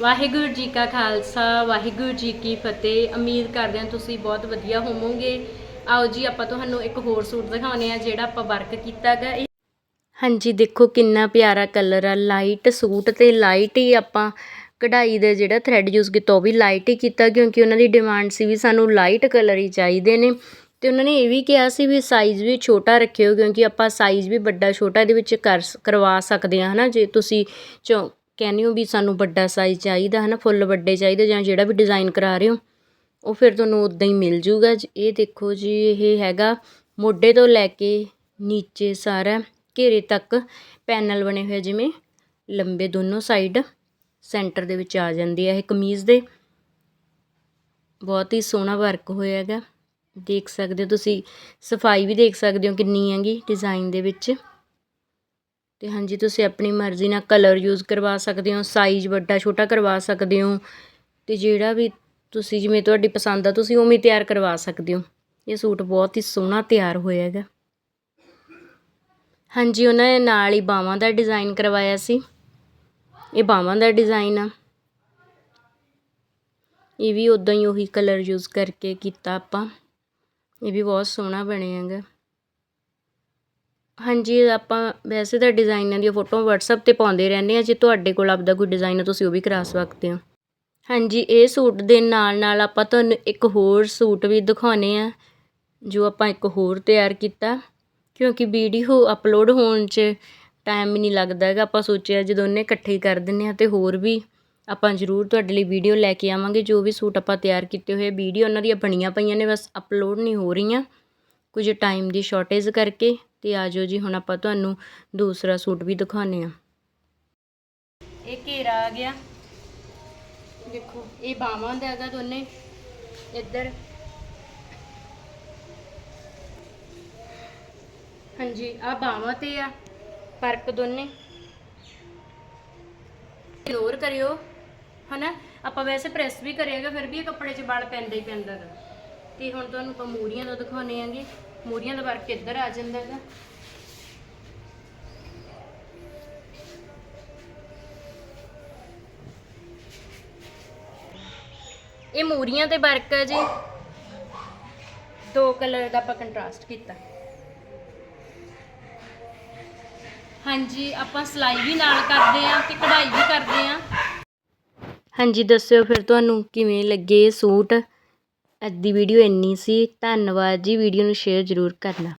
ਵਾਹਿਗੁਰੂ ਜੀ ਕਾ ਖਾਲਸਾ, ਵਾਹਿਗੁਰੂ ਜੀ ਕੀ ਫਤਿਹ। ਉਮੀਦ ਕਰਦੇ ਹਾਂ ਤੁਸੀਂ ਬਹੁਤ ਵਧੀਆ ਹੋਵੋਗੇ। ਆਓ ਜੀ, ਆਪਾਂ ਤੁਹਾਨੂੰ ਇੱਕ ਹੋਰ ਸੂਟ ਦਿਖਾਉਂਦੇ ਆ ਜਿਹੜਾ ਆਪਾਂ ਵਰਕ ਕੀਤਾ ਗਾ। ਇਹ ਹਾਂਜੀ, ਦੇਖੋ ਕਿੰਨਾ ਪਿਆਰਾ ਕਲਰ ਆ। ਲਾਈਟ ਸੂਟ ਤੇ ਲਾਈਟ ਹੀ ਆਪਾਂ ਕਢਾਈ ਦਾ ਜਿਹੜਾ ਥ੍ਰੈਡ ਯੂਜ਼ ਕੀਤਾ, ਉਹ ਵੀ ਲਾਈਟ ਹੀ ਕੀਤਾ, ਕਿਉਂਕਿ ਉਹਨਾਂ ਦੀ ਡਿਮਾਂਡ ਸੀ ਵੀ ਸਾਨੂੰ ਲਾਈਟ ਕਲਰ ਹੀ ਚਾਹੀਦੇ ਨੇ। ਤੇ ਉਹਨਾਂ ਨੇ ਇਹ ਵੀ ਕਿਹਾ ਸੀ ਵੀ ਸਾਈਜ਼ ਵੀ ਛੋਟਾ ਰੱਖਿਓ, ਕਿਉਂਕਿ ਆਪਾਂ ਸਾਈਜ਼ ਵੀ ਵੱਡਾ ਛੋਟਾ ਇਹਦੇ ਵਿੱਚ ਕਰ ਕਰਵਾ ਸਕਦੇ ਹਾਂ, ਹਨਾ? ਜੇ ਤੁਸੀਂ ਚੋ ਕਹਿੰਦੇ ਹੋ ਵੀ ਸਾਨੂੰ ਵੱਡਾ ਸਾਈਜ਼ ਚਾਹੀਦਾ ਹੈ ਨਾ ਫੁੱਲ ਵੱਡੇ ਚਾਹੀਦੇ ਜਾਂ ਜਿਹੜਾ ਵੀ ਡਿਜ਼ਾਈਨ ਕਰਾ ਰਹੇ ਹੋ, ਉਹ ਫਿਰ ਤੁਹਾਨੂੰ ਉਦਾਂ ਹੀ ਮਿਲ ਜੂਗਾ ਜੀ। ਇਹ ਦੇਖੋ ਜੀ, ਇਹ ਹੈਗਾ ਮੋਢੇ ਤੋਂ ਲੈ ਕੇ ਨੀਚੇ ਸਾਰਾ ਘੇਰੇ ਤੱਕ ਪੈਨਲ ਬਣੇ ਹੋਏ ਜਿਵੇਂ ਲੰਬੇ ਦੋਨੋਂ ਸਾਈਡ ਸੈਂਟਰ ਦੇ ਵਿੱਚ ਆ ਜਾਂਦੀ ਹੈ ਇਹ ਕਮੀਜ਼ ਦੇ। ਬਹੁਤ ਹੀ ਸੋਹਣਾ ਵਰਕ ਹੋਇਆ ਹੈਗਾ। ਦੇਖ ਸਕਦੇ ਹੋ ਤੁਸੀਂ, ਸਫ਼ਾਈ ਵੀ ਦੇਖ ਸਕਦੇ ਹੋ ਕਿੰਨੀ ਹੈਗੀ ਡਿਜ਼ਾਈਨ ਦੇ ਵਿੱਚ। ਅਤੇ ਹਾਂਜੀ, ਤੁਸੀਂ ਆਪਣੀ ਮਰਜ਼ੀ ਨਾਲ ਕਲਰ ਯੂਜ਼ ਕਰਵਾ ਸਕਦੇ ਹੋ ਸਾਈਜ਼ ਵੱਡਾ ਛੋਟਾ ਕਰਵਾ ਸਕਦੇ ਹੋ ਅਤੇ ਜਿਹੜਾ ਵੀ ਤੁਸੀਂ ਜਿਵੇਂ ਤੁਹਾਡੀ ਪਸੰਦ ਆ, ਤੁਸੀਂ ਉਵੇਂ ਤਿਆਰ ਕਰਵਾ ਸਕਦੇ ਹੋ। ਇਹ ਸੂਟ ਬਹੁਤ ਹੀ ਸੋਹਣਾ ਤਿਆਰ ਹੋਇਆ ਹੈਗਾ। ਹਾਂਜੀ, ਉਹਨਾਂ ਨੇ ਨਾਲ ਹੀ ਬਾਹਾਂ ਦਾ ਡਿਜ਼ਾਈਨ ਕਰਵਾਇਆ ਸੀ। ਇਹ ਬਾਹਾਂ ਦਾ ਡਿਜ਼ਾਈਨ ਆ। ਇਹ ਵੀ ਉਦਾਂ ਹੀ ਉਹੀ ਕਲਰ ਯੂਜ਼ ਕਰਕੇ ਕੀਤਾ ਆਪਾਂ। ਇਹ ਵੀ ਬਹੁਤ ਸੋਹਣਾ ਬਣਿਆ ਹੈਗਾ। ਹਾਂਜੀ, ਆਪਾਂ ਵੈਸੇ ਤਾਂ ਡਿਜ਼ਾਇਨਾਂ ਦੀਆਂ ਫੋਟੋਆਂ ਵਟਸਐਪ ਤੇ ਪਾਉਂਦੇ ਰਹਿੰਦੇ ਹਾਂ, ਜੇ ਤੁਹਾਡੇ ਕੋਲ ਆਪਦਾ ਕੋਈ ਡਿਜ਼ਾਇਨ ਹੈ ਤੁਸੀਂ ਉਹ ਵੀ ਕਰਾ ਸਕਦੇ ਹੋ। ਹਾਂਜੀ, ਇਹ ਸੂਟ ਦੇ ਨਾਲ ਨਾਲ ਆਪਾਂ ਤੁਹਾਨੂੰ ਇੱਕ ਹੋਰ ਸੂਟ ਵੀ ਦਿਖਾਉਂਦੇ ਹਾਂ ਜੋ ਆਪਾਂ ਇੱਕ ਹੋਰ ਤਿਆਰ ਕੀਤਾ। ਕਿਉਂਕਿ ਵੀਡੀਓ ਅਪਲੋਡ ਹੋਣ 'ਚ ਟਾਈਮ ਹੀ ਨਹੀਂ ਲੱਗਦਾ ਹੈਗਾ, ਆਪਾਂ ਸੋਚਿਆ ਜੇ ਦੋਨੇ ਇਕੱਠੇ ਹੀ ਕਰ ਦਿੰਦੇ ਹਾਂ ਅਤੇ ਹੋਰ ਵੀ ਆਪਾਂ ਜ਼ਰੂਰ ਤੁਹਾਡੇ ਲਈ ਵੀਡੀਓ ਲੈ ਕੇ ਆਵਾਂਗੇ, ਜੋ ਵੀ ਸੂਟ ਆਪਾਂ ਤਿਆਰ ਕੀਤੇ ਹੋਏ ਵੀਡੀਓ ਉਹਨਾਂ ਦੀਆਂ ਬਣੀਆਂ ਪਈਆਂ ਨੇ, ਬਸ ਅਪਲੋਡ ਨਹੀਂ ਹੋ ਰਹੀਆਂ। ਕੁਝ ਟਾਈਮ ਦੀ ਸ਼ਾਰਟੇਜ ਕਰਕੇ ਤੇ ਆਜੋ ਜੀ, ਹੁਣ ਆਪਾਂ ਤੁਹਾਨੂੰ ਦੂਸਰਾ ਸੂਟ ਵੀ ਦਿਖਾਉਂਦੇ ਆ ਇਹ ਘੇਰਾ ਆ ਗਿਆ। ਦੇਖੋ, ਇਹ ਬਾਹਾਂ ਦਾ ਹੈਗਾ ਦੋਨੇ। ਇੱਧਰ। ਹਾਂਜੀ ਆ ਬਾਹਾਂ ਤੇ ਆ ਫ਼ਰਕ ਦੋਨੇ। ਇਗਨੋਰ ਕਰਿਓ, ਹਨਾ? ਆਪਾਂ ਵੈਸੇ ਪ੍ਰੈਸ ਵੀ ਕਰਿਆਗਾ, ਫਿਰ ਵੀ ਇਹ ਕੱਪੜੇ 'ਚ ਵਲ ਪੈਂਦਾ ਹੀ ਪੈਂਦਾ ਗਾ। ਤੇ ਹੁਣ ਤੁਹਾਨੂੰ ਆਪਾਂ ਮੂਰੀਆਂ ਦਾ ਦਿਖਾਉਣੇ ਆਂਗੇ ਮੂਰੀਆਂ ਦਾ ਵਰਕ ਇੱਧਰ ਆ ਜਾਂਦਾ ਹੈਗਾ। ਇਹ ਮੂਰੀਆਂ ਤੇ ਵਰਕ ਹੈ ਜੀ। ਦੋ ਕਲਰ ਦਾ ਆਪਾਂ ਕੰਟਰਾਸਟ ਕੀਤਾ। ਹਾਂਜੀ, ਆਪਾਂ ਸਿਲਾਈ ਵੀ ਨਾਲ ਕਰਦੇ ਆ ਤੇ ਕਢਾਈ ਵੀ ਕਰਦੇ ਆ ਹਾਂਜੀ, ਦੱਸਿਓ ਫਿਰ ਤੁਹਾਨੂੰ ਕਿਵੇਂ ਲੱਗੇ ਸੂਟ? ਅੱਜ ਦੀ ਵੀਡੀਓ ਇੰਨੀ ਸੀ। ਧੰਨਵਾਦ ਜੀ। ਵੀਡੀਓ ਨੂੰ ਸ਼ੇਅਰ ਜ਼ਰੂਰ ਕਰਨਾ।